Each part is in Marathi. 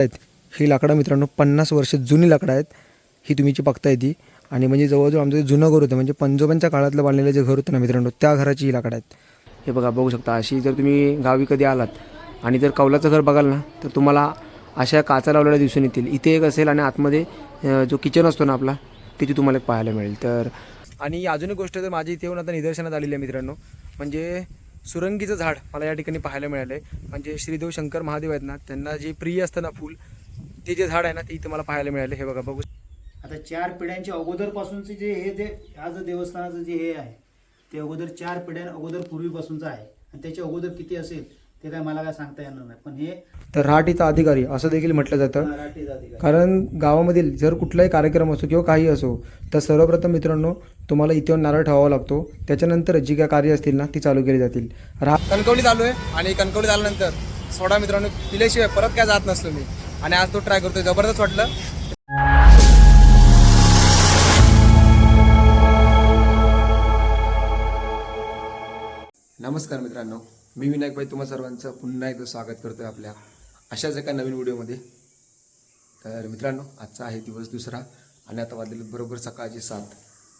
आहेत. ही लाकडं मित्रांनो पन्नास वर्ष जुनी लाकडं आहेत. ही तुम्ही जी बघताय ती. आणि म्हणजे जवळजवळ आमचं जुनं घर होतं म्हणजे पंजोबांच्या काळातलं बांधलेलं जे घर होतं ना मित्रांनो त्या घराची ही लाकडं आहेत. हे बघा बघू शकता अशी जर तुम्ही गावी कधी आलात आणि जर कौलाचं घर बघाल ना तर तुम्हाला अशा काचा लावलेल्या दिसून येतील. इथे एक असेल आणि आतमध्ये जो किचन असतो ना आपला तिथे तुम्हाला एक पाहायला मिळेल. तर आणि अजून एक गोष्ट तर माझी इथे येऊन आता निदर्शनात आलेली आहे मित्रांनो म्हणजे सुरंगीचं झाड मला या ठिकाणी पाहायला मिळालं आहे म्हणजे श्रीदेव शंकर महादेव आहेत ना त्यांना जे प्रिय असतं ना फूल ते जे झाड आहे ना ते इथे मला पाहायला मिळालं हे बघा बघू. आता चार पिढ्यांच्या अगोदरपासूनचे जे हे जे आज देवस्थानाचं जे हे आहे ते अगोदर चार पिढ्यां अगोदर पूर्वीपासूनचं आहे. आणि त्याच्या अगोदर किती असेल? ते काय मला काय सांगता येणार नाही. पण हे तर राहाटीचा अधिकारी असं देखील म्हटलं जातं. कारण गावामधील जर कुठलाही कार्यक्रम असो किंवा काही असो तर सर्वप्रथम मित्रांनो तुम्हाला इथे येऊन नारळ ठेवावा लागतो. त्याच्यानंतर जी काय कार्य असतील ना ती चालू केली जातील. रा कणकवलीत आलो आहे आणि कणकवलीत आल्यानंतर सोडा मित्रांनो पिल्याशिवाय परत काय जात नसतो मी. आणि आज तो ट्राय करतोय जबरदस्त वाटलं. नमस्कार मित्रांनो. मी विनायक भाई तुम्हा सर्वांचं पुन्हा एकदा स्वागत करतोय आपल्या अशाच एका नवीन व्हिडिओमध्ये. तर मित्रांनो आजचा आहे दिवस दुसरा आणि आता वाजले बरोबर सकाळचे सात.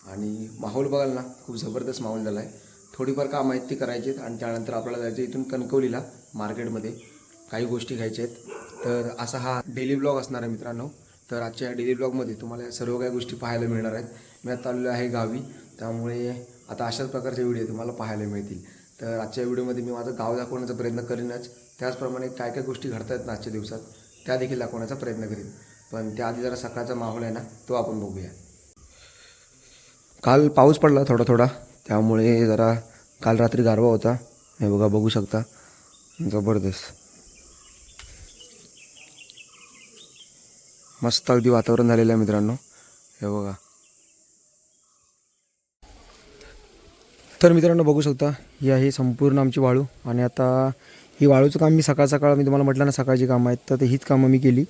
आणि माहोल बघाल ना खूप जबरदस्त माहोल झाला आहे थोडीफार काम आहेत ती करायची आहेत आणि त्यानंतर आपल्याला जायचं इथून कणकवलीला मार्केटमध्ये काही गोष्टी घ्यायच्या आहेत. तर असा हा डेली ब्लॉग असणार आहे मित्रांनो. तर आजच्या या डेली ब्लॉगमध्ये तुम्हाला या सर्व काही गोष्टी पाहायला मिळणार आहेत. मी आता आलेलो आहे गावी त्यामुळे आता अशाच प्रकारचे व्हिडिओ तुम्हाला पाहायला मिळतील. तर आजच्या व्हिडिओमध्ये मी माझं गाव दाखवण्याचा प्रयत्न करीनच. त्याचप्रमाणे काय काय गोष्टी घडत आहेत ना आजच्या दिवसात त्या देखील दाखवण्याचा प्रयत्न करीन. पण त्याआधी जरा सकाळचा माहोल आहे ना तो आपण बघूया. काल पाऊस पडला थोडा थोडा त्यामुळे जरा काल रात्री गारवा होता. हे बघा बघू शकता. जबरदस्त. मस्त अगदी वातावरण झालेलं आहे मित्रांनो. हे बघा. तर मित्रांनो बघू शकता ही आहे संपूर्ण आमची वाळू. आणि आता ही वाळूचं काम मी सकाळ सकाळ मी तुम्हाला म्हटलं ना सकाळची कामं आहेत तर ते हीच कामं मी केली.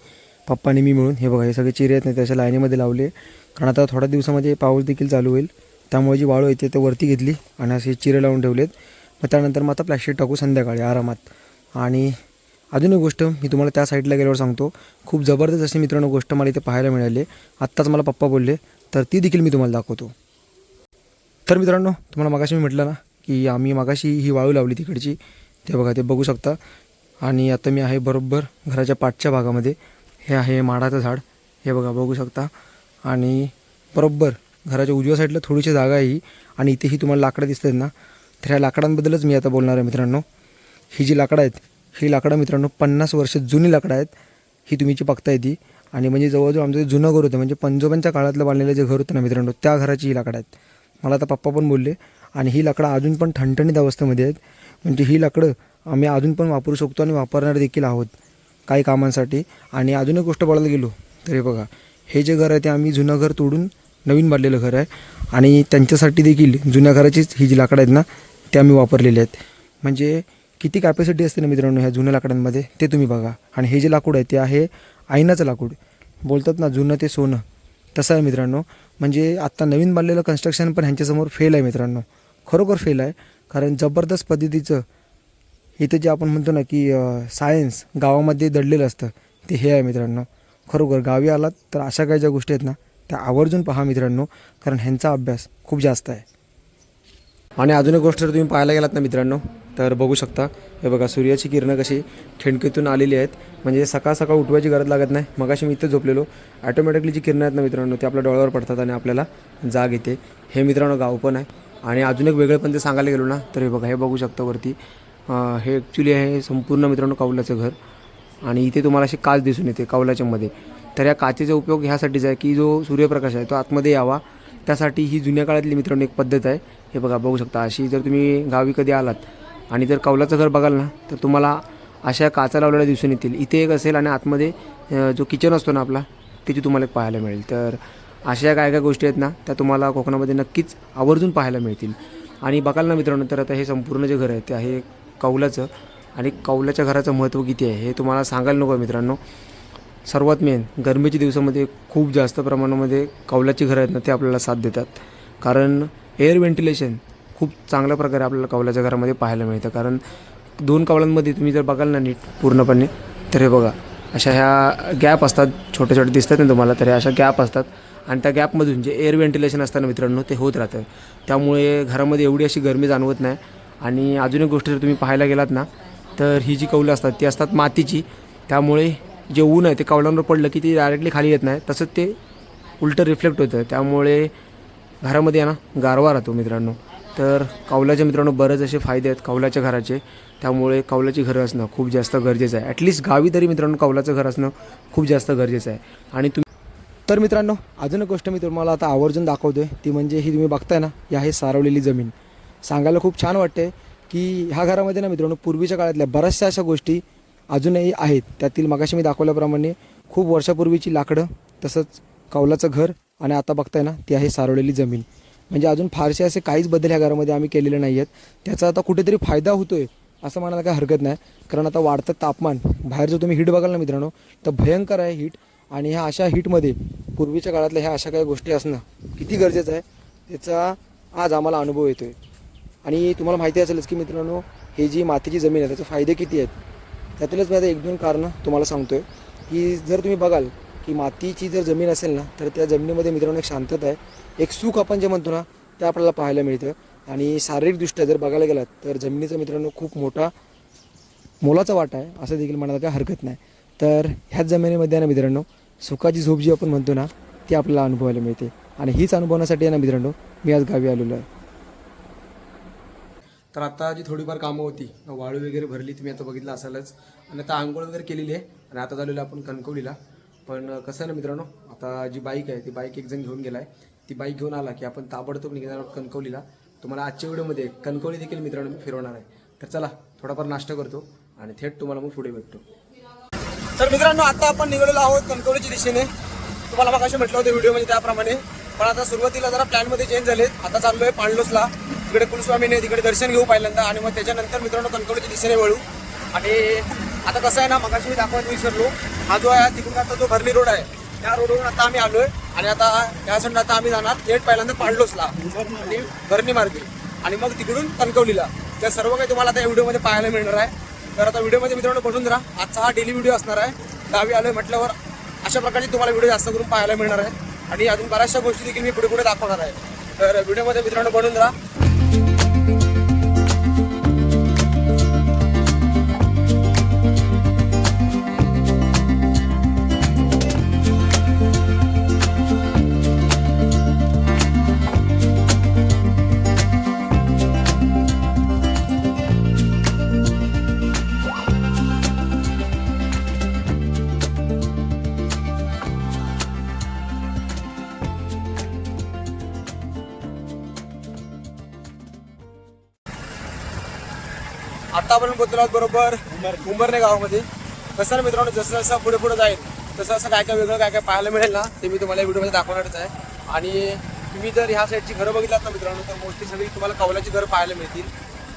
पप्पाने मी मिळून हे बघा हे सगळे चिरे आहेत ना त्याच्या लाईनीमध्ये लावले. कारण आता थोड्या दिवसामध्ये पाऊस देखील चालू होईल. त्यामुळे जी वाळू येते ते वरती घेतली आणि असे चिरे लावून ठेवलेत. मग त्यानंतर मग आता प्लॅस्टिक टाकू संध्याकाळी आरामात. आणि अजून एक गोष्ट मी तुम्हाला त्या साईडला गेल्यावर सांगतो. खूप जबरदस्त अशी मित्रांनो गोष्ट मला इथे पाहायला मिळाली. आत्ताच मला पप्पा बोलले तर ती देखील मी तुम्हाला दाखवतो. तर मित्रांनो तुम्हाला मगाशी मी म्हटलं ना की आम्ही मगाशी ही वाळू लावली तिकडची. ते बघा ते बघू शकता. आणि आता मी आहे बरोबर घराच्या पाठच्या भागामध्ये. हे आहे माडाचं झाड. हे बघा बघू शकता. आणि बरोबर घराच्या उजव्या साईडला थोडीशी जागा आहे ही. आणि इथे ही तुम्हाला लाकडं दिसतात ना. तर ह्या लाकडांबद्दलच मी आता बोलणार आहे मित्रांनो. ही जी लाकडं आहेत ही लाकडं मित्रांनो पन्नास वर्ष जुनी लाकडं आहेत. ही तुम्ही जी बघताय ती. आणि म्हणजे जवळजवळ आमचं जे जुनं घर होतं म्हणजे पंजोबांच्या काळातलं बांधलेलं जे घर होतं ना मित्रांनो त्या घराची ही लाकडं आहेत. मला आता पप्पा पण बोलले. आणि ही लाकडं अजून पण ठणठणीत अवस्थेमध्ये आहेत. म्हणजे ही लाकडं आम्ही अजून पण वापरू शकतो आणि वापरणार देखील आहोत काही कामांसाठी. आणि अजून एक गोष्ट बोलायला गेलो तर हे बघा हे जे घर आहे ते आम्ही जुनं घर तोडून नवीन बांधलेलं घर आहे. आणि त्यांच्यासाठी देखील जुन्या घराचीच ही जी लाकडं आहेत ना ते आम्ही वापरलेली आहेत. म्हणजे किती कॅपॅसिटी असते ना मित्रांनो ह्या जुन्या लाकडांमध्ये ते तुम्ही बघा. आणि हे जे लाकूड आहे ते आहे आईनाचं लाकूड. बोलतात ना जुनं ते सोनं. तसं आहे मित्रांनो. म्हणजे आत्ता नवीन बांधलेलं कन्स्ट्रक्शन पण ह्यांच्यासमोर फेल आहे मित्रांनो. खरोखर फेल आहे. कारण जबरदस्त पद्धतीचं इथं जे आपण म्हणतो ना की सायन्स गावामध्ये दडलेलं असतं ते हे आहे मित्रांनो. खरोखर गावी आलात तर अशा काही ज्या गोष्टी आहेत ना त्या आवर्जून पहा मित्रांनो. कारण ह्यांचा अभ्यास खूप जास्त आहे. आणि अजून एक गोष्ट जर तुम्ही पाहायला गेलात ना मित्रांनो तर बघू शकता. हे बघा सूर्याची किरणं कशी ठिणकीतून आलेली आहेत. म्हणजे सकाळ सकाळ उठवायची गरज लागत नाही. मगाशी मी इथं झोपलेलो. ॲटोमॅटिकली जी किरणं आहेत ना मित्रांनो ते आपल्या डोळ्यावर पडतात आणि आपल्याला जाग येते. हे मित्रांनो गाव पण आहे. आणि अजून एक वेगळं पण ते सांगायला गेलो ना तर हे बघा हे बघू शकता वरती. हे ॲक्च्युली आहे संपूर्ण मित्रांनो कौलाचं घर. आणि इथे तुम्हाला अशी काच दिसून येते कौलाच्यामध्ये तर या काचेचा उपयोग ह्यासाठीच आहे की जो सूर्यप्रकाश आहे तो आतमध्ये यावा. त्यासाठी ही जुन्या काळातली मित्रांनो एक पद्धत आहे. हे बघा बघू शकता. अशी जर तुम्ही गावी कधी आलात आणि जर कौलाचं घर बघाल ना तर तुम्हाला अशा काचा लावलेल्या दिसून येतील. इथे एक असेल आणि आतमध्ये जो किचन असतो ना आपला त्याची तुम्हाला एक पाहायला मिळेल. तर अशा काय काय गोष्टी आहेत ना त्या तुम्हाला कोकणामध्ये नक्कीच आवर्जून पाहायला मिळतील. आणि बघाल ना मित्रांनो तर आता हे संपूर्ण जे घर आहे ते आहे कौलाचं. आणि कौलाच्या घराचं महत्त्व किती आहे हे तुम्हाला सांगायला नको आहे मित्रांनो. सर्वात मेन गरमीच्या दिवसामध्ये खूप जास्त प्रमाणामध्ये कौलाची घरं आहेत ना ते आपल्याला साथ देतात. कारण एअर व्हेंटिलेशन खूप चांगल्या प्रकारे आपल्याला कवलाच्या घरामध्ये पाहायला मिळतं. कारण दोन कौलांमध्ये तुम्ही जर बघाल ना नीट पूर्णपणे तर हे बघा अशा ह्या गॅप असतात छोटे छोटे दिसतात ना तुम्हाला तर अशा गॅप असतात. आणि त्या गॅपमधून जे एअर व्हेंटिलेशन असतं ना मित्रांनो ते होत राहतं. त्यामुळे घरामध्ये एवढी अशी गरमी जाणवत नाही. आणि अजून एक गोष्ट जर तुम्ही पाहायला गेलात ना तर ही जी कौलं असतात ती असतात मातीची. त्यामुळे जे ऊन आहे ते कवलांवर पडलं की ती डायरेक्टली खाली येत नाही. तसंच ते उलटं रिफ्लेक्ट होतं. त्यामुळे घरामध्ये आहे ना गारवा राहतो मित्रांनो. तर कौलाच्या मित्रांनो बरेच असे फायदे आहेत कौलाच्या घराचे. त्यामुळे कौलाची घरं असणं खूप जास्त गरजेचं आहे. ॲटलिस्ट गावी तरी मित्रांनो कौलाचं घर असणं खूप जास्त गरजेचं आहे. आणि तुम्ही तर मित्रांनो अजून एक गोष्ट मी तुम्हाला आता आवर्जून दाखवतोय. ती म्हणजे ही तुम्ही बघताय ना ही आहे सारवलेली जमीन. सांगायला खूप छान वाटते की ह्या घरामध्ये ना मित्रांनो पूर्वीच्या काळातल्या बऱ्याचशा अशा गोष्टी अजूनही आहेत. त्यातील मगाशी मी दाखवल्याप्रमाणे खूप वर्षापूर्वीची लाकडं तसंच कौलाचं घर आणि आता बघताय ना ती आहे सारवलेली जमीन. म्हणजे अजून फारसे असे काहीच बदल ह्या घरामध्ये आम्ही केलेले नाही आहेत त्याचा आता कुठेतरी फायदा होतोय असं म्हणायला काही हरकत नाही. कारण आता वाढतं तापमान. बाहेर जर तुम्ही हीट बघाल ना मित्रांनो तर भयंकर आहे हीट आणि ह्या अशा हीटमध्ये पूर्वीच्या काळातल्या ह्या अशा काही गोष्टी असणं किती गरजेचं आहे त्याचा आज आम्हाला अनुभव येतो आहे आणि तुम्हाला माहिती असेलच की मित्रांनो हे जी मातीची जमीन आहे त्याचे फायदे किती आहेत? त्यातूनच मी आता एक दोन कारणं तुम्हाला सांगतो आहे की जर तुम्ही बघाल की मातीची जर जमीन असेल ना तर त्या जमिनीमध्ये मित्रांनो एक शांतता आहे. एक सुख आपण जे म्हणतो ना ते आपल्याला पाहायला मिळतं. आणि शारीरिकदृष्ट्या जर बघायला गेलात तर जमिनीचा मित्रांनो खूप मोठा मोलाचा वाटा आहे असं देखील म्हणायला काही हरकत नाही. तर ह्याच जमिनीमध्ये ना मित्रांनो सुखाची झोप जी आपण म्हणतो ना ती आपल्याला अनुभवायला मिळते. आणि हीच अनुभवण्यासाठी आहे ना मित्रांनो मी आज गावी आलेलो आहे. तर आता जी थोडीफार कामं होती वाळू वगैरे भरली तुम्ही आता बघितलं असालच. आणि आता आंघोळ वगैरे केलेली आहे आणि आता झालेलं आपण कणकवलीला. पण कसं आहे ना मित्रांनो आता जी बाईक आहे ती बाईक एक जण घेऊन आहे ती बाईक घेऊन आला की आपण ताबडतोब निघणार आहोत कणकवलीला. तुम्हाला आजच्या व्हिडिओमध्ये कणकवली देखील मित्रांनो मी फिरवणार आहे. तर चला थोडाफार नाश्ता करतो आणि थेट तुम्हाला मग पुढे भेटतो. तर मित्रांनो आता आपण निघालेलो आहोत कणकवलीच्या दिशेने. तुम्हाला मग म्हटलं होतं व्हिडिओमध्ये त्याप्रमाणे. पण आता सुरुवातीला जरा प्लॅनमध्ये चेंज झाले आता चाललो आहे पांडलोसला तिकडे कुलस्वामीने तिकडे दर्शन घेऊ पहिल्यांदा आणि मग त्याच्यानंतर मित्रांनो कणकवलीच्या दिशेने वळू. आणि आता कसं आहे ना मगाशी मी दाखवायला विसरलो. हा जो आहे तिकडून आता जो भरली रोड आहे त्या रोडवरून आता आम्ही आहे आणि आता या संड आता आम्ही जाणार. थेट पहिल्यांदा पांडलोसला. आणि भरणी मार्गे. आणि मग तिकडून कणकवलीला. त्या सर्व काही तुम्हाला आता या व्हिडिओमध्ये पाहायला मिळणार आहे. तर आता व्हिडिओमध्ये मित्रांनो बघून राहा आजचा हा डेली व्हिडिओ असणार आहे. गावी आलोय म्हटल्यावर अशा प्रकारचे तुम्हाला व्हिडिओ जास्त करून पाहायला मिळणार आहे. आणि अजून बऱ्याचशा गोष्टी देखील मी पुढे पुढे दाखवणार आहे. तर व्हिडिओमध्ये मित्रांनो बनून राहा पोहोचलो बरोबर उंबरणे गावामध्ये. कसं ना मित्रांनो जसं जसं पुढे पुढे जाईल तसं असं काय काय वेगळं काय काय पाहायला मिळेल ना ते मी तुम्हाला व्हिडिओमध्ये दाखवणारच आहे. आणि तुम्ही जर ह्या साईडची घरं बघितलात ना मित्रांनो तर मोस्टली सगळी तुम्हाला कौलाची घरं पाहायला मिळतील.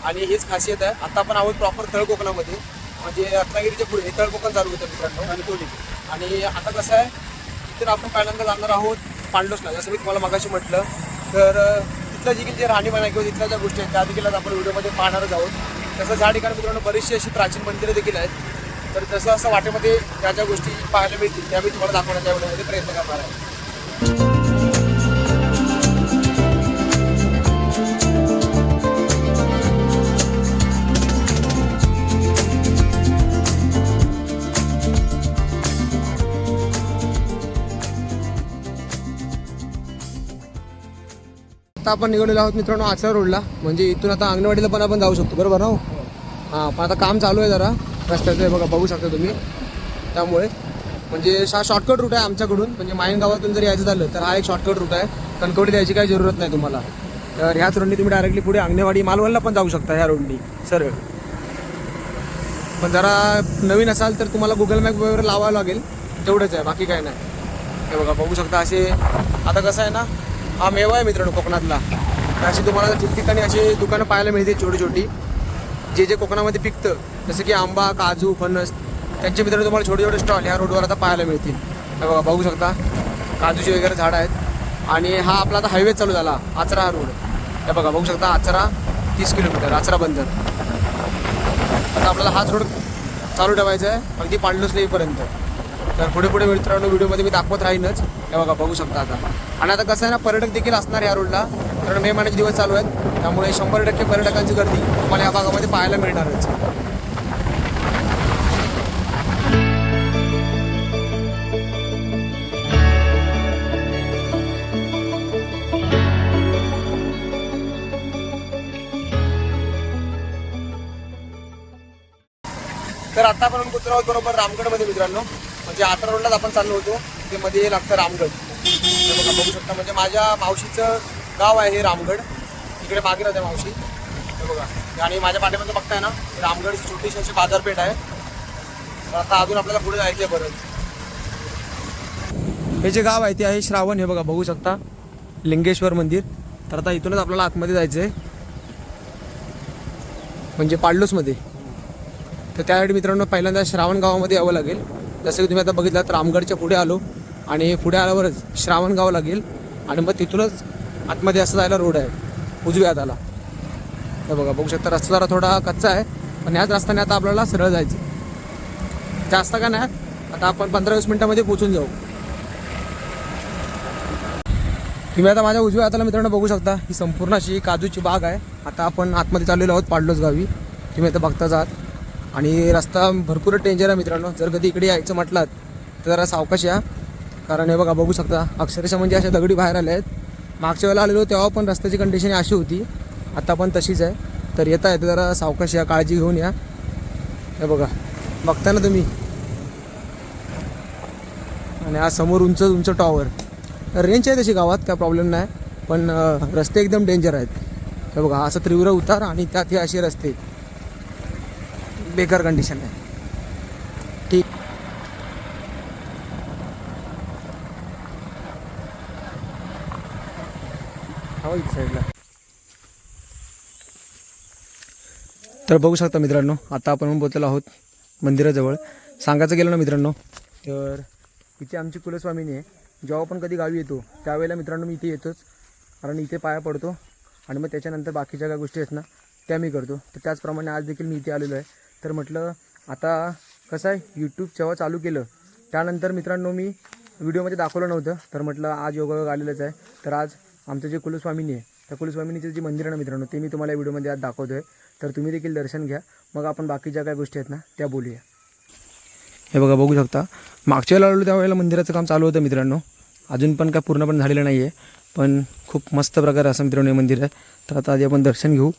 आणि हीच खासियत आहे आता आपण आहोत प्रॉपर तळ कोकणामध्ये म्हणजे रत्नागिरीच्या पुढे हे तळ कोकण चालू होतं मित्रांनो. कणकवली आणि आता कसं आहे तर आपण पहिल्यांदा जाणार आहोत पांडोसला. जसं मी तुम्हाला मगाशी म्हटलं. तर तिथलं जी काही जे राहणीमान आहे किंवा तिथल्या ज्या गोष्टी आहेत त्या देखील आपण व्हिडिओमध्ये पाहणारच आहोत. तसंच या ठिकाणी मित्रांनो बरीचशी अशी प्राचीन मंदिरं देखील आहेत. तर तसं असं वाटेमध्ये ज्या ज्या गोष्टी पाहायला मिळतील त्या मी तुम्हाला दाखवण्याचा या प्रयत्न करणार आहे. आता आपण निघालेलो आहोत मित्रांनो आचरा रोडला. म्हणजे इथून आता अंगणवाडीला पण आपण जाऊ शकतो. बरोबर ना हो? हां? पण आता काम चालू आहे जरा. रस्त्याचं हे बघा बघू शकता तुम्ही. त्यामुळे. म्हणजे हा शॉर्टकट रूट आहे आमच्याकडून. म्हणजे मायन गावातून जर यायचं झालं तर हा एक शॉर्टकट रूट आहे. कणकवडी द्यायची काही जरूरत नाही तुम्हाला. तर ह्याच रोडनी तुम्ही डायरेक्टली पुढे अंगणवाडी मालवणला पण जाऊ शकता ह्या रोडनी सरळ. पण जरा नवीन असाल तर तुम्हाला गुगल मॅप वगैरे लावावं लागेल. तेवढंच आहे बाकी काय नाही. हे बघा बघू शकता असे. आता कसं आहे ना हा मेवा आहे मित्रांनो कोकणातला. तर अशी तुम्हाला ठिकठिकाणी अशी दुकानं पाहायला मिळते छोटी छोटी जे जे कोकणामध्ये पिकतं जसं की आंबा काजू फणस त्यांचे मित्रांनो तुम्हाला छोटे छोटे स्टॉल ह्या रोडवर आता पाहायला मिळतील. हे बघा बघू शकता. काजूची वगैरे झाडं आहेत. आणि हा आपला आता हायवे चालू झाला आचरा हा रोड हे बघा बघू शकता आचरा तीस किलोमीटर आचरा बंदर. आता आपल्याला हाच रोड चालू ठेवायचा आहे. अगदी पांडुसला येईपर्यंत तर पुढे पुढे मित्रांनो व्हिडिओमध्ये मी दाखवत राहीनच. हे बघा बघू शकता आता. आणि आता कसं आहे ना पर्यटक देखील असणार या रोडला कारण मे महिन्याचे दिवस चालू आहेत. त्यामुळे शंभर टक्के पर्यटकांची गर्दी तुम्हाला या भागामध्ये पाहायला मिळणारच. तर आता आपण कुत्र आहोत बरोबर रामगडमध्ये मित्रांनो. म्हणजे आता रोडलाच आपण चाललो होतो. ते मध्ये लागतं रामगड. हे बघा बघू शकता. म्हणजे माझ्या मावशीचं गाव आहे हे रामगड. इकडे मागे राहते मावशी. हे बघा. आणि माझ्या पाठीमध्ये बघताय ना रामगड छोटीशी अशी बाजारपेठ आहे. तर आता अजून आपल्याला पुढे जायचं आहे परत. हे जे गाव आहे ते आहे श्रावण हे बघा बघू शकता. लिंगेश्वर मंदिर. तर आता इथूनच आपल्याला आतमध्ये जायचं आहे म्हणजे पाडलोसमध्ये. तर त्यासाठी मित्रांनो पहिल्यांदा श्रावण गावामध्ये यावं लागेल. जसं की तुम्ही आता बघितलं तर रामगडच्या पुढे आलो आणि पुढे आल्यावरच श्रावण गाव लागेल आणि मग तिथूनच आतमध्ये असं जायला रोड आहे उजव्या हाताला तर बघा बघू शकता रस्ता जरा थोडा कच्चा आहे पण याच रस्त्याने आता आपल्याला सरळ जायचं जास्त का नाही आता आपण पंधरा वीस मिनटामध्ये पोचून जाऊ. तुम्ही आता माझ्या उजव्या हाताला मित्रांनो बघू शकता ही संपूर्ण अशी काजूची बाग आहे. आता आपण आतमध्ये चाललेलो आहोत पाडलोच गावी. तुम्ही आता बघता जात आणि रस्ता भरपूर डेंजर आहे मित्रांनो. जर कधी इकडे यायचं म्हटलात तर जरा सावकाश या. कारण हे बघा बघू शकता अक्षरशः म्हणजे अशा दगडी बाहेर आल्या आहेत. मागच्या वेळेला आलेलो तेव्हा पण रस्त्याची कंडिशन अशी होती. आता पण तशीच आहे. तर येता येतं जरा सावकाश या काळजी घेऊन या. हे बघा बघता ना तुम्ही. आणि आज समोर उंच उंच टॉवर रेंज आहे तशी गावात काय प्रॉब्लेम नाही. पण रस्ते एकदम डेंजर आहेत. हे बघा असं तीव्र उतार आणि त्यात हे असे रस्ते. बेकार कंडिशन आहे. ठीक. हवा साईडला तर बघू शकता मित्रांनो आता आपण बोललेलो आहोत मंदिराजवळ. सांगायचं गेलं ना मित्रांनो तर इथे आमची कुलस्वामिनी आहे. जेव्हा पण कधी गावी येतो त्यावेळेला मित्रांनो मी इथे येतोच. कारण इथे पाया पडतो. आणि मग त्याच्यानंतर बाकीच्या काय गोष्टी आहेत ना त्या मी करतो. तर त्याचप्रमाणे आज देखील मी इथे आलेलो आहे. तर म्हटलं आता कसं आहे यूट्यूब जेव्हा चालू केलं त्यानंतर मित्रांनो मी व्हिडिओमध्ये दाखवलं नव्हतं. तर म्हटलं आज योगायोग आलेलंच आहे. तर आज आमचं जे कुलस्वामिनी आहे त्या कुलस्वामिनीचं जे मंदिर आहे ना मित्रांनो ते मी तुम्हाला व्हिडिओमध्ये आज दाखवतो आहे तर तुम्ही देखील दर्शन घ्या. मग आपण बाकीच्या काय गोष्टी आहेत ना त्या बोलूया. हे बघा बघू शकता. मागच्या वेळेला आलो त्यावेळेला मंदिराचं काम चालू होतं मित्रांनो. अजून पण काय पूर्णपणे झालेलं नाही आहे पण खूप मस्त प्रकारे असं मित्रांनो हे मंदिर आहे. तर आता आधी आपण दर्शन घेऊ.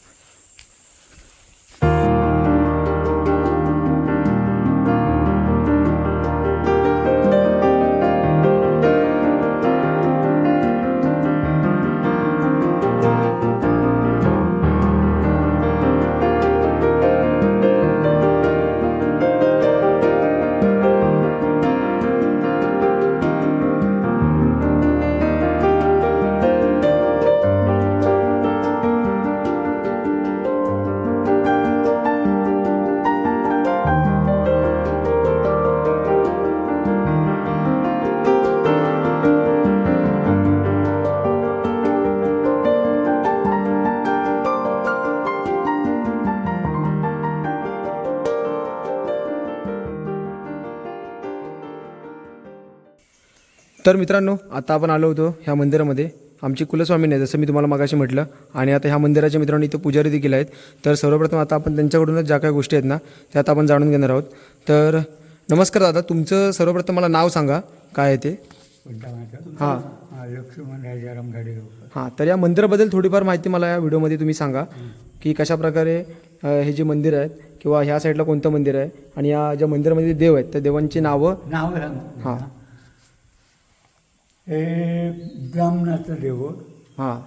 तर मित्रांनो आता आपण आलो होतो ह्या मंदिरामध्ये. आमची कुलस्वामीने जसं मी तुम्हाला मगाशी म्हटलं. आणि आता ह्या मंदिराचे मित्रांनो इथं पुजारी देखील आहेत. तर सर्वप्रथम आता आपण त्यांच्याकडूनच ज्या काही गोष्टी आहेत ना त्या आता आपण जाणून घेणार आहोत. तर नमस्कार दादा तुमचं सर्वप्रथम मला नाव सांगा. काय आहे ते? हां. हा लक्ष्मण राजाराम गाडेगावकर हां तर या मंदिराबद्दल थोडीफार माहिती मला या व्हिडिओमध्ये तुम्ही सांगा. की कशा प्रकारे हे जे मंदिर आहेत किंवा ह्या साईडला कोणतं मंदिर आहे आणि या ज्या मंदिरामध्ये देव आहेत त्या देवांची नावं? नाव हां. हे ब्राह्मणाचं देव. हां.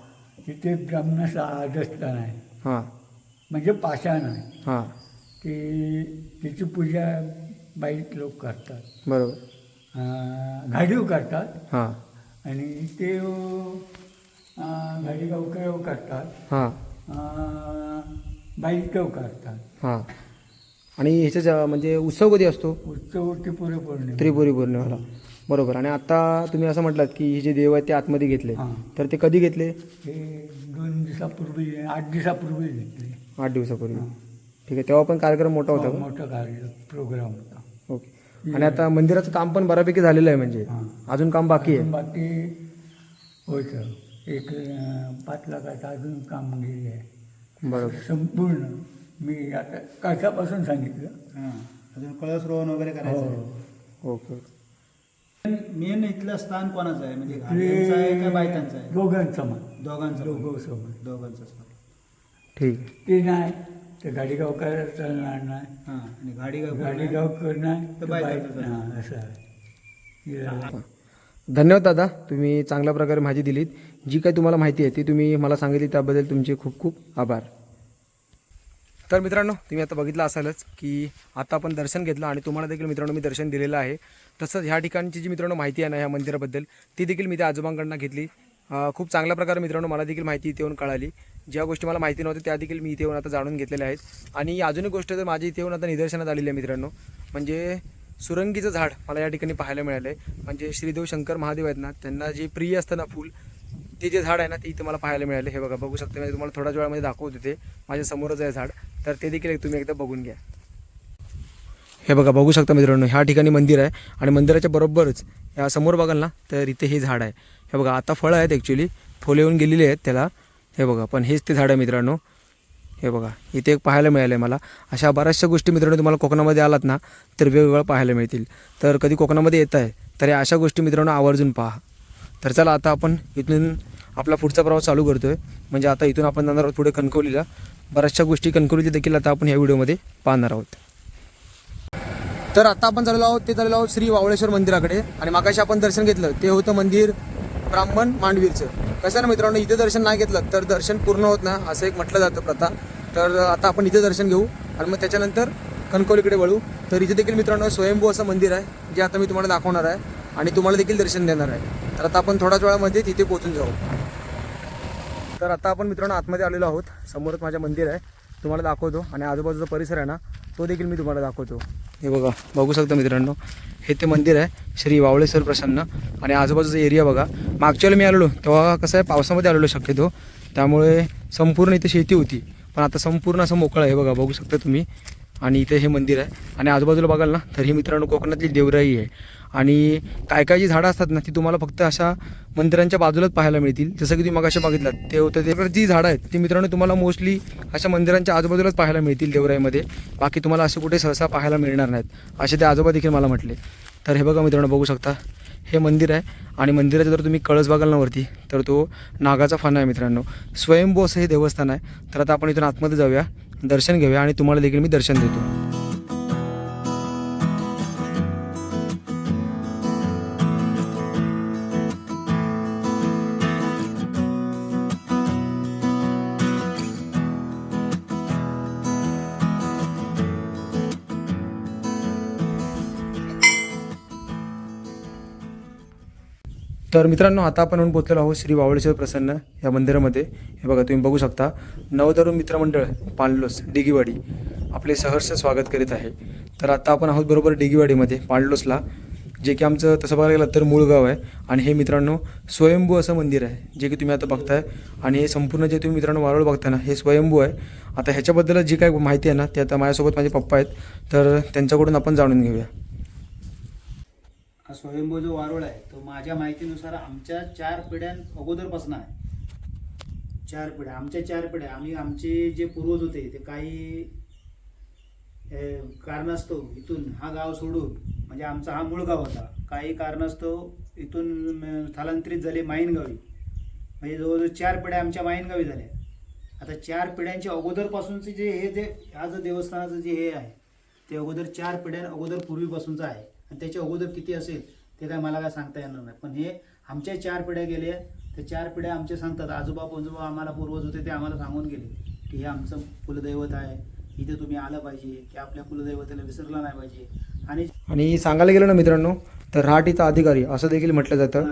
तिथे ब्राह्मणाचं आदस्थान आहे हां. म्हणजे पाषाण आहे. हां. ती तिची पूजा बाईक लोक करतात. बरोबर. अं, घाडीव करतात. हां. आणि ते अं, घाडीगावकर करतात. हां. बाईक करतात. हां. आणि ह्याच्या म्हणजे उत्सव कधी असतो? उत्सव त्रिपुरी पौर्णिमा. त्रिपुरी पौर्णिमेला. बरोबर. आणि आता तुम्ही असं म्हटलात की हे जे देव आहेत ते आतमध्ये घेतले. हां. तर ते कधी घेतले? हे दोन दिवसापूर्वी आठ दिवसापूर्वी घेतले. आठ दिवसापूर्वी. ठीक आहे. तेव्हा पण कार्यक्रम मोठा होता का? मोठा कार्य प्रोग्राम होता. ओके. आणि आता मंदिराचं काम पण बऱ्यापैकी झालेलं आहे म्हणजे. हां. अजून काम बाकी आहे? बाकी होतं. एक अं, पाच लाखाचं अजून काम गेले आहे. बरोबर. संपूर्ण. मी आता कशापासून सांगितलं? हां. अजून कळस रोहन वगैरे करायचं आहे. हो ओके. मेन इथलं स्थान कोणाचं आहे? म्हणजे घाटांचं आहे का बायकांचं आहे? दोघांचं मग दोघांचं दोघं सोबत दोघांचं स्थान ठीक आहे. ते नाही तर गाडीगाव करायला चालणार नाही. हां आणि गाडी गाडीगाव करणार तर तर बायकांचं बाईक चालणार. हां असं आहे. हे. धन्यवाद दादा तुम्ही चांगल्या प्रकारे माहिती दिलीत. जी काही तुम्हाला माहिती आहे ती तुम्ही मला सांगितली त्याबद्दल तुमचे खूप खूप आभार. तर मित्रांनो तुम्ही आता बघितलं असालच की आता आपण दर्शन घेतलं आणि तुम्हाला देखील मित्रांनो मी दर्शन दिलेलं आहे. तसंच ह्या ठिकाणची जी मित्रांनो माहिती आहे ना ह्या मंदिराबद्दल ती देखील मी त्या आजोबांकडनं घेतली. खूप चांगल्या प्रकारे मित्रांनो मला देखील माहिती इथे येऊन कळाली. ज्या गोष्टी मला माहिती नव्हत्या त्या देखील मी इथे येऊन आता जाणून घेतलेल्या आहेत. आणि अजून एक गोष्ट तर माझी इथे येऊन आता निदर्शनात आलेली आहे मित्रांनो. म्हणजे सुरंगीचं झाड मला या ठिकाणी पाहायला मिळालं आहे म्हणजे श्रीदेव शंकर महादेव आहेत ना त्यांना जे प्रिय असतं ना फूल ते जे झाड आहे ना ते इथे मला पाहायला मिळाले. हे बघा बघू शकता मी तुम्हाला थोड्याच वेळामध्ये दाखवू ते माझ्या समोरच आहे झाड. तर ते देखील एक तुम्ही एकदा बघून घ्या. हे बघा बघू शकता मित्रांनो ह्या ठिकाणी मंदिर आहे. आणि मंदिराच्या बरोबरच या समोर बघाल ना तर इथे हे झाड आहे. हे बघा आता फळं आहेत ॲक्च्युली फुलं येऊन गेलेली आहेत त्याला. हे बघा पण हेच ते झाड आहे मित्रांनो. हे बघा इथे एक पाहायला मिळालं आहे मला. अशा बऱ्याचशा गोष्टी मित्रांनो तुम्हाला कोकणामध्ये आलात ना तर वेगवेगळं पाहायला मिळतील. तर कधी कोकणामध्ये येत आहे तर या अशा गोष्टी मित्रांनो आवर्जून पहा. तर चला आता आपण इथून आपला पुढचा प्रवास चालू करतोय. म्हणजे आता इथून आपण जाणार आहोत पुढे कणकवलीला. बऱ्याचशा गोष्टी कणकवलीच्या देखील आता आपण ह्या व्हिडिओमध्ये पाहणार आहोत. तर आता आपण चाललो आहोत ते चाललो आहोत श्री वावळेश्वर मंदिराकडे. आणि मागाशी आपण दर्शन घेतलं ते होतं मंदिर ब्राह्मण मांडवीरचं. कसं आहे ना मित्रांनो इथे दर्शन नाही घेतलं तर दर्शन पूर्ण होत ना असं एक म्हटलं जातं प्रथा. तर आता आपण इथे दर्शन घेऊ आणि मग त्याच्यानंतर कणकवलीकडे वळू. तर इथे देखील मित्रांनो स्वयंभू असं मंदिर आहे जे आता मी तुम्हाला दाखवणार आहे. आणि तुम्हाला देखील दर्शन देणार आहे. तर आता आपण थोड्याच वेळामध्ये तिथे पोहोचून जाऊ. तर आता आपण मित्रांनो आतमध्ये आलेलो आहोत. समोरच माझ्या मंदिर आहे. तुम्हाला दाखवतो. आणि आजूबाजूचा परिसर आहे ना तो देखील मी तुम्हाला दाखवतो. हे बघा बघू शकता मित्रांनो हे ते मंदिर आहे. श्री वावळेश्वर प्रसन्न. आणि आजूबाजूचा एरिया बघा. मागच्या वेळेला मी आलेलो तेव्हा कसं आहे पावसामध्ये आलेलो शक्यतो. त्यामुळे संपूर्ण इथे शेती होती. पण आता संपूर्ण असं मोकळं आहे. बघा बघू शकता तुम्ही. आणि इथे हे मंदिर आहे. आणि आजूबाजूला बघाल ना तर ही मित्रांनो कोकणातली देवराई आहे. आणि काय काय जी झाडं असतात ना ती तुम्हाला फक्त अशा मंदिरांच्या बाजूलाच पाहायला मिळतील. जसं की तुम्ही मगाशी बघितलात ते होतं ते. जी झाडं आहेत ती मित्रांनो तुम्हाला मोस्टली अशा मंदिरांच्या आजूबाजूलाच पाहायला मिळतील देवराईमध्ये. बाकी तुम्हाला असे कुठे सहसा पाहायला मिळणार नाहीत. असे ते आजोबा देखील मला म्हटले. तर हे बघा मित्रांनो बघू शकता. हे मंदिर आहे आणि मंदिराचा जर तुम्ही कळस बघाल ना वरती तर तो नागाचा फणा आहे मित्रांनो. स्वयंभू असं हे देवस्थान आहे. तर आता आपण इथून आतमध्ये जाऊया दर्शन घेऊया आणि तुम्हाला देखील मी दर्शन देतो. तर मित्रांनो आता आपण येऊन पोचलेलो आहोत श्री वावळेश्वर प्रसन्न या मंदिरामध्ये. हे बघा तुम्ही बघू शकता नवतरुण मित्रमंडळ पाणलोस डिगीवाडी आपले सहर्ष स्वागत करीत आहे. तर आता आपण आहोत बरोबर डिगीवाडीमध्ये पाणलोसला जे की आमचं तसं बघायला गेलं तर मूळ गाव आहे. आणि हे मित्रांनो स्वयंभू असं मंदिर आहे जे की तुम्ही आता बघताय. आणि हे संपूर्ण जे तुम्ही मित्रांनो वारुळ बघताय ना हे स्वयंभू आहे. आता ह्याच्याबद्दल जी काय माहिती आहे ना ते आता माझ्यासोबत माझे पप्पा आहेत. तर त्यांच्याकडून आपण जाणून घेऊया. हा स्वयंभू जो वारुळ आहे तो माझ्या माहितीनुसार आमच्या चार पिढ्यां अगोदरपासून आहे. चार पिढ्या आमच्या चार पिढ्या. आम्ही आमचे जे पूर्वज होते ते काही कारणास्तव इथून हा गाव सोडून म्हणजे आमचा हा मूळ गाव होता काही कारणास्तव इथून स्थलांतरित झाले माईनगावी म्हणजे जवळजवळ चार पिढ्या आमच्या माईनगावी झाल्या. आता चार पिढ्यांच्या अगोदरपासूनचे जे हे जे आज देवस्थानाचं जे हे आहे ते अगोदर चार पिढ्या अगोदर पूर्वीपासूनचं आहे. आणि त्याच्या अगोदर किती असेल ते काय मला काय सांगता येणार नाही. पण हे आमच्या चार पिढ्या गेल्या त्या चार पिढ्या आमचे सांगतात आजोबा पंजोबा आम्हाला पूर्वज होते ते आम्हाला सांगून गेले की हे आमचं कुलदैवत आहे. इथे तुम्ही आलं पाहिजे की आपल्या कुलदैवतेला विसरलं नाही पाहिजे. आणि आणि सांगायला गेलं ना मित्रांनो तर रहाटीचा अधिकारी असं देखील म्हटलं जातं.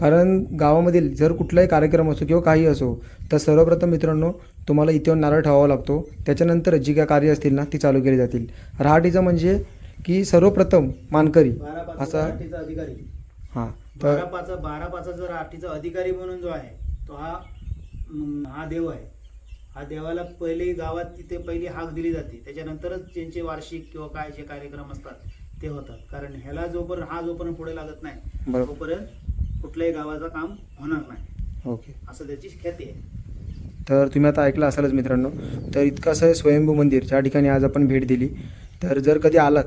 कारण गावामधील जर कुठलाही कार्यक्रम असो किंवा काही असो तर सर्वप्रथम मित्रांनो तुम्हाला इथे नारळ ठेवावा लागतो. त्याच्यानंतर जी काय कार्य असतील ना ती चालू केली जातील. रहाटीचं म्हणजे की सर्वप्रथम मानकरी बारा पाच असा अधिकारी. हां बारा तर पाचा बारा पाचाचा राठीचा अधिकारी म्हणून जो आहे तो हा अं, हा देव आहे. हा देवाला पहिले गावात तिथे पहिली हाक दिली जाते. त्याच्यानंतरच त्यांचे वार्षिक किंवा काय जे कार्यक्रम असतात ते होतात. कारण ह्याला जोपर्यंत हा जोपर्यंत पुढे लागत नाही बरोबर. तोपर्यंत कुठल्याही गावाचं काम होणार नाही. ओके. असं त्याची ख्याती आहे. तर तुम्ही आता ऐकलं असालच मित्रांनो. तर इतकं असं स्वयंभू मंदिर ज्या ठिकाणी आज आपण भेट दिली तर जर कधी आलात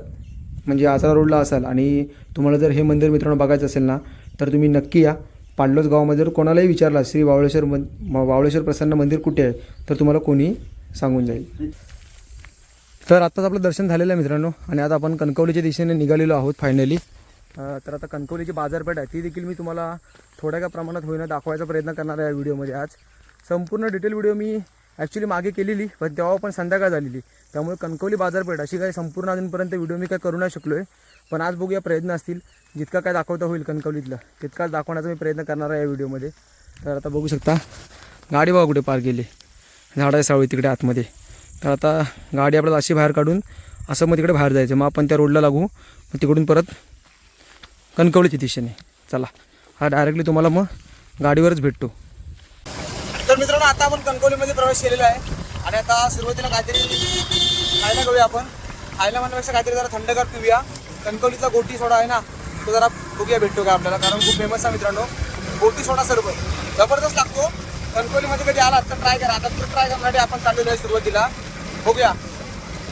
म्हणजे आचरा रोडला असाल आणि तुम्हाला जर हे मंदिर मित्रांनो बघायचं असेल ना तर तुम्ही नक्की या. पांडलोज गावामध्ये जर कोणालाही विचारला श्री वावळेश्वर मन वावळेश्वर प्रसन्न मंदिर कुठे आहे तर तुम्हाला कोणी सांगून जाईल. तर आत्ताच आपलं दर्शन झालेलं आहे मित्रांनो आणि आता आपण कणकवलीच्या दिशेने निघालेलो आहोत फायनली तर आता कणकवलीची बाजारपेठ आहे ती देखील मी तुम्हाला थोड्या का प्रमाणात होईना दाखवायचा प्रयत्न करणार आहे या व्हिडिओमध्ये आज. संपूर्ण डिटेल व्हिडिओ मी ॲक्च्युली मागे केलेली पण तेव्हा पण संध्याकाळ झालेली. त्यामुळे कणकवली बाजारपेठ अशी काही संपूर्ण अजूनपर्यंत व्हिडिओ मी काय करू नाही शकलो आहे पण आज बघूया प्रयत्न असतील. जितका काय दाखवता होईल कणकवलीतलं तितकाच दाखवण्याचा मी प्रयत्न करणार आहे या व्हिडिओमध्ये तर आता बघू शकता गाडी बघा कुठे पार केली. झाडं सावळी तिकडे आतमध्ये. तर आता गाडी आपल्याला अशी बाहेर काढून असं मग तिकडे बाहेर जायचं. मग आपण त्या रोडला लागू. मग तिकडून परत कणकवलीच्या दिशेने. चला हा डायरेक्टली तुम्हाला मग गाडीवरच भेटतो. मित्रांनो आता आपण कणकवलीमध्ये प्रवेश केलेला आहे. आणि आता सुरुवातीला काहीतरी खायला घेऊया आपण. खायला म्हणण्यापेक्षा काहीतरी जरा थंडगार पिऊया. कणकवलीचा गोटी सोडा आहे ना तो जरा बघूया भेटतो का आपल्याला. कारण खूप फेमस आहे मित्रांनो. गोटी सोडा सरबत जबरदस्त लागतो. कणकवलीमध्ये कधी आला तर ट्राय करा. आता तर ट्राय करण्यासाठी आपण चाललेलो आहे सुरुवातीला. बघूया.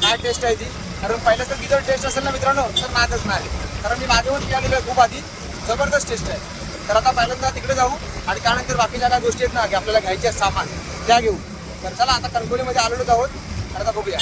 काय टेस्ट आहे ती? कारण पहिलं तर किती टेस्ट असेल ना मित्रांनो तर नादच नाही. कारण मी मागे पण आलेलो आहे खूप आधी. जबरदस्त टेस्ट आहे. तर आता पहिल्यांदा तिकडे जाऊ आणि त्यानंतर बाकीच्या काय गोष्टी आहेत ना की आपल्याला घ्यायचे आहेत सामान त्या घेऊ. तर चला आता कणकोलीमध्ये आलेलोच आहोत. तर आता बघूया.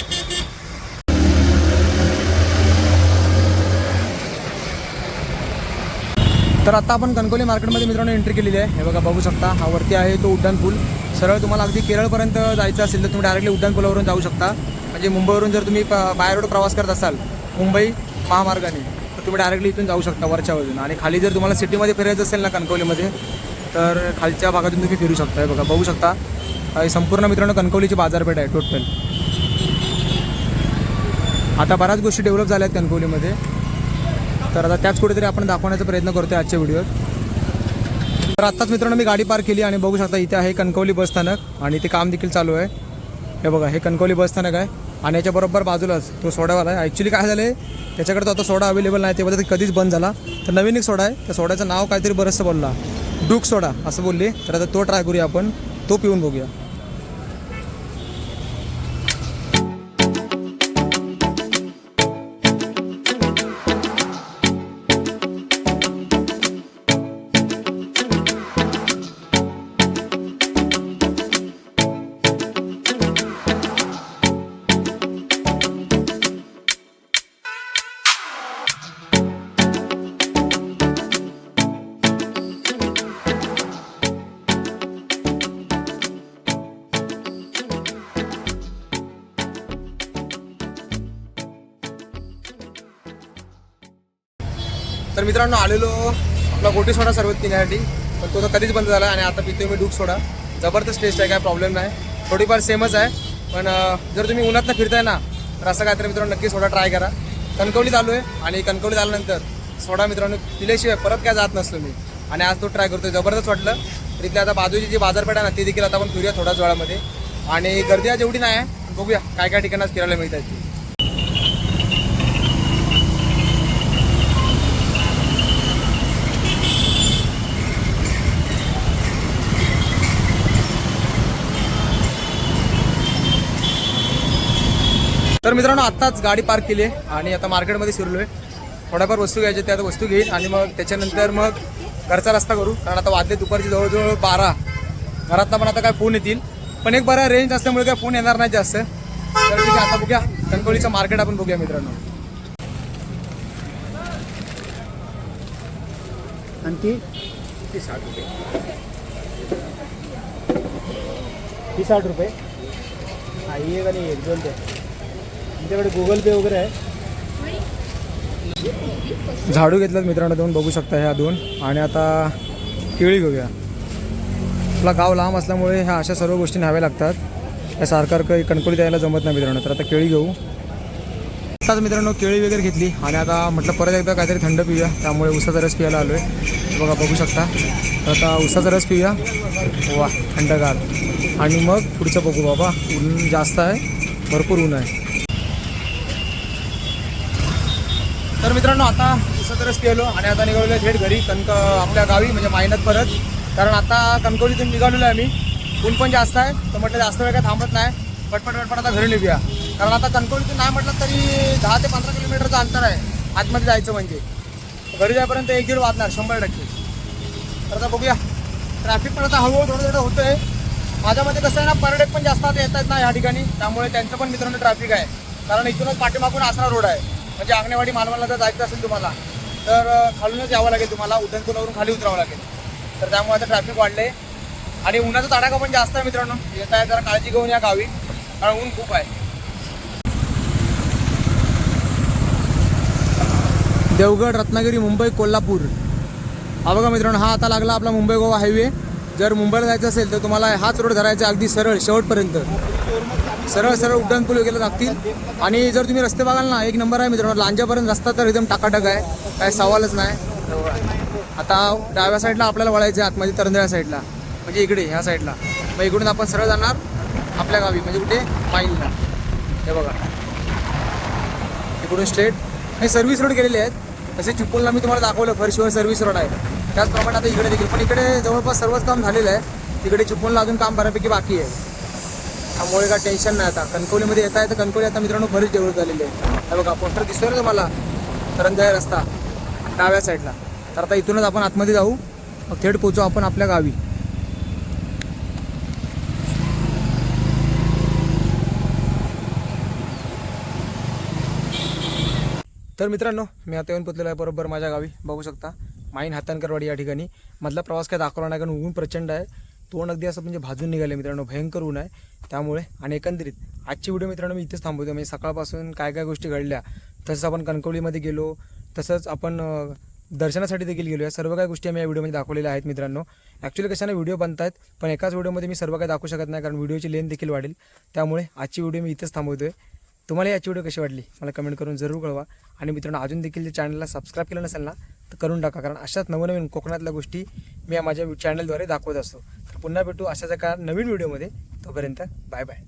तर आता आपण कणकोली मार्केटमध्ये मित्रांनो एंट्री केलेली आहे. हे बघा बघू शकता हा वरती आहे तो उड्डाण पूल. सरळ तुम्हाला अगदी केरळपर्यंत जायचं असेल तर तुम्ही डायरेक्टली उड्डाण पुलावरून जाऊ शकता. म्हणजे मुंबईवरून जर तुम्ही बाय रोड प्रवास करत असाल मुंबई महामार्गाने तुम्ही डायरेक्टली इथून जाऊ शकता वरच्या बाजून. आणि खाली जर तुम्हाला सिटीमध्ये फिरायचं असेल ना कणकवलीमध्ये तर खालच्या भागातून तुम्ही फिरू शकता. बघा बघू शकता. संपूर्ण मित्रांनो कणकवलीची बाजारपेठ आहे टोटल. आता बऱ्याच गोष्टी डेव्हलप झाल्या आहेत कणकवलीमध्ये. तर आता त्याच कुठेतरी आपण दाखवण्याचा प्रयत्न करतोय आजच्या व्हिडिओत. तर आत्ताच मित्रांनो मी गाडी पार्क केली आणि बघू शकता इथे आहे कणकवली बस स्थानक आणि ते काम देखील चालू आहे. हे बघा हे कणकवली बस स्थानक आहे. आणि याच्याबरोबर बाजूलाच तो सोडावाला आहे. ॲक्च्युली काय झालं आहे त्याच्याकडे तो आता सोडा अवेलेबल नाही तेव्हा ते कधीच बंद झाला. तर नवीन एक सोडा आहे. त्या सोड्याचं नाव काहीतरी बरंचसं बोलला. डूक सोडा असं बोलले. तर आता तो ट्राय करूया आपण. तो पिऊन बघूया. तर मित्रांनो आलेलो आपला गोटी सोडा सर्वात पिण्यासाठी पण तो तर कधीच बंद झाला आणि आता पितोय मी डूक सोडा. जबरदस्त टेस्ट आहे काय प्रॉब्लेम नाही. थोडीफार सेमच आहे. पण जर तुम्ही उन्हात फिरताय ना तर असं काय तर मित्रांनो नक्की सोडा ट्राय करा. कणकवलीत आलो आहे आणि कणकवलीत आल्यानंतर सोडा मित्रांनो पिल्याशिवाय परत काय जात नसतो मी. आणि आज तो ट्राय करतोय. जबरदस्त वाटलं. तर इथल्या आता बाजूची जी बाजारपेठ आहे ना ती देखील आता आपण फिरूया थोड्याच वेळामध्ये. आणि गर्दी आज एवढी नाही आहे. बघूया काय काय ठिकाणात फिरायला मिळतात तर मित्रांनो आत्ताच गाडी पार्क केली आहे आणि आता मार्केटमध्ये शिरलो आहे थोड्याफार वस्तू घ्यायच्या त्या वस्तू घेईल आणि मग त्याच्यानंतर मग घरचा रस्ता करू. कारण आता वाजले दुपारची जवळजवळ बारा. घरातला पण आता काय फोन येतील. पण एक बरा रेंज असल्यामुळे काय फोन येणार नाही जास्त. तर ठीक आहे आता बघूया. कणकवलीचं मार्केट आपण बघूया मित्रांनो. आणखी? ती साठ रुपये. ती साठ रुपये. आई एक आणि एक दोन ते. तुमच्याकडे गुगल पे वगैरे आहे. झाडू घेतल्यात मित्रांनो दोन बघू शकता ह्या दोन. आणि आता केळी घेऊया. आपला गाव लांब असल्यामुळे ह्या अशा सर्व गोष्टी न्याव्या लागतात. या सारखं कणकोली द्यायला जमत नाही मित्रांनो. तर आता केळी घेऊ. आताच मित्रांनो केळी वगैरे घेतली. आणि आता म्हटलं परत एकदा काहीतरी थंड पिऊया. त्यामुळे उसाचा रस पियाला आलो आहे बघा बघू शकता. तर आता उसाचा रस पिऊया. वा थंडगार. आणि मग पुढचं बघू बाबा. ऊन जास्त आहे. भरपूर ऊन आहे. तर मित्रांनो आता उसतरच पेलो आणि आता निघालेलो थेट घरी कणक आपल्या गावी म्हणजे मायनत परत. कारण आता कणकवलीतून निघालेलो आहे आम्ही. ऊन पण जास्त आहे तर म्हटलं जास्त वेळ काय थांबत नाही. पटपट पटपट आता घरी निघूया. कारण आता कणकवलीतून नाही म्हटलं तरी दहा ते पंधरा किलोमीटरचं अंतर आहे आतमध्ये जायचं म्हणजे. घरी जाईपर्यंत एक दीड वाजणार शंभर टक्के. तर आता बघूया. ट्रॅफिक पण आता हळूहळू थोडं थोडं होतं माझ्या मते कसं आहे ना पर्यटक पण जास्त आता येत आहेत ना या ठिकाणी. त्यामुळे त्यांचं पण मित्रांनो ट्रॅफिक आहे. कारण इथूनच पाठीमागून आसरा रोड आहे. म्हणजे आंगणेवाडी मालवणला जर जायचं असेल तुम्हाला तर खालूनच यावं लागेल तुम्हाला उड्डाणपुलावरून खाली उतरावं लागेल. तर त्यामुळे आता ट्रॅफिक वाढले आणि उन्हाचा तडाखा पण जास्त आहे मित्रांनो. येत आहे जरा काळजी घेऊन या गावी. कारण ऊन खूप आहे. देवगड रत्नागिरी मुंबई कोल्हापूर. हा बघा मित्रांनो हा आता लागला आपला मुंबई गोवा हायवे जर मुंबईला जायचं असेल तर तुम्हाला हाच रोड धरायचा अगदी सरळ शेवटपर्यंत. सरळ सरळ उड्डाणपूल वगैरे लागतील. आणि जर तुम्ही रस्ते बघाल ना एक नंबर आहे मित्रांनो. लांजापर्यंत रस्ता तर एकदम टाकाटक आहे. काय सवालच नाही. आता डाव्या साईडला आपल्याला वळायचं आहे आतमध्ये तरंदळ्या साईडला. म्हणजे इकडे ह्या साईडला. मग इकडून आपण सरळ जाणार आपल्या गावी म्हणजे कुठे? माईलला. हे बघा. इकडून स्ट्रेट हे सर्व्हिस रोड गेलेले आहेत. तसे चिपळूणला मी तुम्हाला दाखवलं फरशीवर सर्व्हिस रोड आहे. त्याचप्रमाणे आता इकडे देखील. पण इकडे जवळपास सर्वच काम झालेलं आहे. तिकडे चिपळूणला अजून काम बऱ्यापैकी बाकी आहे. त्यामुळे काय टेन्शन नाही आता. कणकवलीमध्ये येत आहे तर कणकवली आता मित्रांनो बरीच डेव्हलप झालेली आहे. बघा पोस्टर दिसतोय ना तुम्हाला? तरंजाई रस्ता डाव्या साईडला तर आता इथूनच आपण आतमध्ये जाऊ. मग थेट पोचू आपण आपल्या गावी. तर मित्रांनो मी आता येऊन पोचलेलो आहे बरोबर माझ्या गावी. बघू शकता माईन हातांकरवाडी या ठिकाणी. मधला प्रवास काय दाखवला नाही कारण ऊन प्रचंड आहे. तोंड अगदी असं म्हणजे भाजून निघाले मित्रांनो. भयंकर ऊन आहे. त्यामुळे आणि एकंदरीत आजची व्हिडिओ मित्रांनो मी इथेच थांबवतो. म्हणजे सकाळपासून काय काय गोष्टी घडल्या तसंच आपण कणकवलीमध्ये गेलो तसंच आपण दर्शनासाठी देखील गेलो. या सर्व काही गोष्टी आम्ही या व्हिडिओमध्ये दाखवलेल्या आहेत मित्रांनो. ॲक्च्युली कशाने व्हिडिओ बनतात पण एकाच व्हिडिओमध्ये मी सर्व काही दाखवू शकत नाही कारण व्हिडिओची लेन देखील वाढेल. त्यामुळे आजची व्हिडिओ मी इथेच आहे तुम्हाला याची व्हिडिओ कशी वाटली? मला कमेंट करून जरूर कळवा. आणि मित्रांनो अजून देखील जे चॅनलला सबस्क्राईब केलं नसेल ना तर करून टाका. कारण अशाच नवनवीन कोकणातल्या गोष्टी मी या माझ्या चॅनलद्वारे दाखवत असतो. तर पुन्हा भेटू अशाच एका नवीन व्हिडिओमध्ये तोपर्यंत बाय बाय